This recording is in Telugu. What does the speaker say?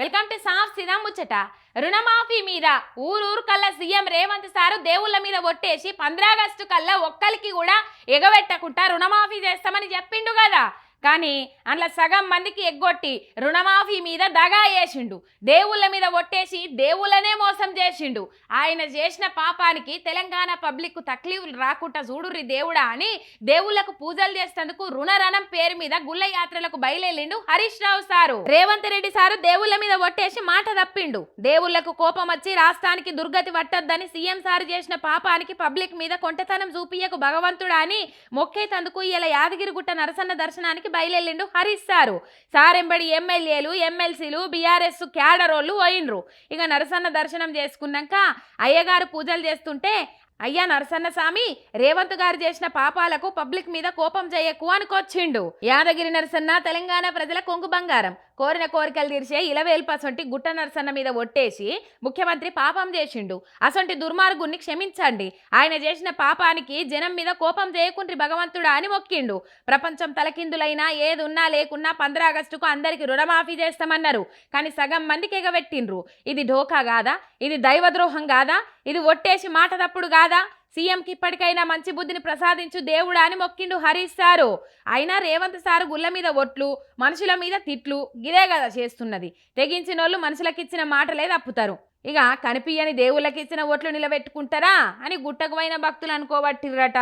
వెల్కమ్ టు సాఫ్ సిదా ముచ్చట. రుణమాఫీ మీద ఊరూరు కల్లా సీఎం రేవంత్ సారు దేవుళ్ళ మీద ఒట్టేసి పంద్రాగస్టు కల్లా ఒక్కరికి కూడా ఎగబెట్టకుండా రుణమాఫీ చేస్తామని చెప్పిండు కదా. కానీ అందులో సగం మందికి ఎగ్గొట్టి రుణమాఫీ మీద దగా వేసిండు. దేవుళ్ళ మీద ఒట్టేసి దేవుళ్ళనే మోసం చేసిండు. ఆయన చేసిన పాపానికి తెలంగాణ పబ్లిక్ తక్లీఫ్లు రాకుండా చూడుర్రి దేవుడా అని దేవుళ్ళకు పూజలు చేసేందుకు రుణరణం పేరు మీద గుళ్ళ యాత్రలకు బయలుదేరిండు హరీష్ రావు సారు. రేవంత్ రెడ్డి సారు దేవుళ్ళ మీద ఒట్టేసి మాట తప్పిండు. దేవుళ్ళకు కోపం వచ్చి రాష్ట్రానికి దుర్గతి పట్టొద్దని సీఎం సారు చేసిన పాపానికి పబ్లిక్ మీద కొంటతనం చూపియకు భగవంతుడా అని మొక్కేతందుకు ఇలా యాదగిరిగుట్ట నరసన్న దర్శనానికి బయలుదేరిండు హరీష్ సారు. సారెంబడి ఎమ్మెల్యేలు ఎమ్మెల్సీలు బీఆర్ఎస్ క్యాడరోళ్ళు పోయిండ్రు. ఇక నరసన్న దర్శనం చేసుకున్నాక అయ్యగారు పూజలు చేస్తుంటే అయ్యా నరసన్న స్వామి రేవంత్ గారు చేసిన పాపాలకు పబ్లిక్ మీద కోపం చేయకు అనుకొచ్చిండు. యాదగిరి నరసన్న తెలంగాణ ప్రజల కొంగు బంగారం. కోరిన కోరికలు తీర్చే ఇలవేల్పసొంటి గుట్ట నరసన్న మీద ఒట్టేసి ముఖ్యమంత్రి పాపం చేసిండు. అసొంటి దుర్మార్గుణ్ణి క్షమించండి. ఆయన చేసిన పాపానికి జనం మీద కోపం చేయకుండ్రి భగవంతుడా అని మొక్కిండు. ప్రపంచం తలకిందులైనా ఏదున్నా లేకున్నా పంద్రా ఆగస్టుకు అందరికి రుణమాఫీ చేస్తామన్నారు. కానీ సగం మందికి ఎగబెట్టిండ్రు. ఇది ఢోకా కాదా ఇది దైవద్రోహం కాదా ఇది ఒట్టేసి మాట తప్పుడు కాదా సీఎంకి ఇప్పటికైనా మంచి బుద్ధిని ప్రసాదించు దేవుడా అని మొక్కిండు హరీష్ సారు. అయినా రేవంత్ సారు గుళ్ళ మీద ఒట్లు మనుషుల మీద తిట్లు గిదే కదా చేస్తున్నది. తెగించినోళ్ళు మనుషులకిచ్చిన మాటలే తప్పుతారు. ఇక కనిపియని దేవుళ్ళకిచ్చిన ఓట్లు నిలబెట్టుకుంటారా అని గుట్టకువైన భక్తులు అనుకోబట్టిర్రట.